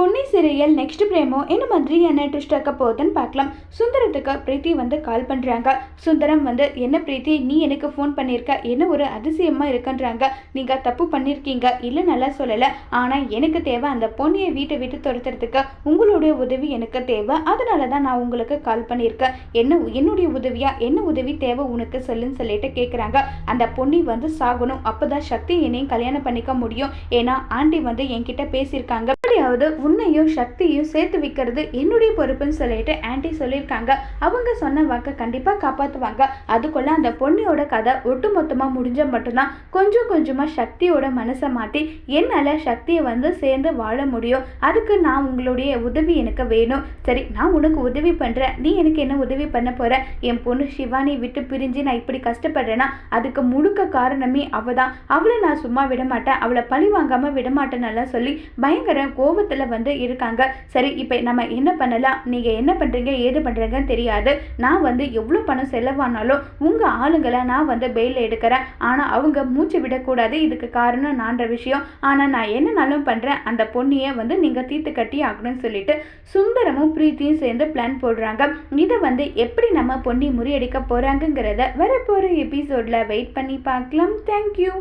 Ponni சிறையல் next பிரேமோ என்ன மாதிரி என்ன ட்விஸ்ட் ஆக்க போகுதுன்னு பார்க்கலாம். சுந்தரத்துக்கு பிரீத்தி வந்து கால் பண்ணுறாங்க சுந்தரம் வந்து என்ன பிரீத்தி நீ எனக்கு ஃபோன் பண்ணியிருக்க என்ன ஒரு அதிசயமாக இருக்குன்றாங்க. நீங்கள் தப்பு பண்ணியிருக்கீங்க இல்லை நல்லா சொல்லலை. ஆனால் எனக்கு தேவை அந்த பொன்னியை வீட்டை விட்டு துரத்துறதுக்கு. உங்களுடைய உதவி எனக்கு தேவை. அதனால தான் நான் உங்களுக்கு கால் பண்ணியிருக்கேன் என்ன என்னுடைய உதவியா? என்ன உதவி தேவை உனக்கு? சொல்லுன்னு சொல்லிட்டு கேட்குறாங்க அந்த பொன்னி வந்து சாகணும். அப்போ தான் சக்தி என்னையும் கல்யாணம் பண்ணிக்க முடியும். ஏன்னா ஆண்டி வந்து என்கிட்ட பேசியிருக்காங்க. எப்படியாவது உன்னையும் சக்தியும் சேர்த்து வைக்கிறது என்னுடைய பொறுப்புன்னு சொல்லிட்டு ஆன்டி சொல்லியிருக்காங்க. அவங்க சொன்ன வாக்கை கண்டிப்பாக காப்பாற்றுவாங்க அதுக்குள்ள அந்த பொண்ணியோட கதை ஒட்டுமொத்தமாக முடிஞ்சால் மட்டும்தான் கொஞ்சம் கொஞ்சமாக சக்தியோட மனசை மாற்றி என்னால் சக்தியை வந்து சேர்ந்து வாழ முடியும். அதுக்கு நான் உங்களுடைய உதவி எனக்கு வேணும். சரி நான் உனக்கு உதவி பண்ணுறேன் நீ எனக்கு என்ன உதவி பண்ண போற? என் பொண்ணு சிவானி விட்டு பிரிஞ்சு நான் இப்படி கஷ்டப்படுறேன்னா அதுக்கு முழுக்க காரணமே அவள் தான் அவளை நான் சும்மா விட மாட்டேன். அவளை பழி வாங்காமல் விட மாட்டேன்னு சொல்லி பயங்கர கோவத்தில் வந்து இருக்காங்க. சரி இப்போ நம்ம என்ன பண்ணலாம்? நீங்கள் என்ன பண்ணுறீங்க ஏது பண்ணுறீங்கன்னு தெரியாது. நான் வந்து எவ்வளோ பணம் செலவானாலும் உங்கள் ஆளுங்களை நான் வந்து பெயில் எடுக்கிறேன். ஆனால் அவங்க மூச்சு விடக்கூடாது. இதுக்கு காரணம் நான்ற விஷயம். ஆனால் நான் என்னனாலும் பண்ணுறேன் அந்த பொண்ணியை வந்து நீங்கள் தீர்த்து கட்டி ஆகணும்னு சொல்லிட்டு சுந்தரமும் பிரீத்தியும் சேர்ந்து பிளான் போடுறாங்க. இதை வந்து எப்படி நம்ம பொண்ணி முறியடிக்க போகிறாங்கங்கிறத வரப்போகிற எபிசோடில் வெயிட் பண்ணி பார்க்கலாம். தேங்க்யூ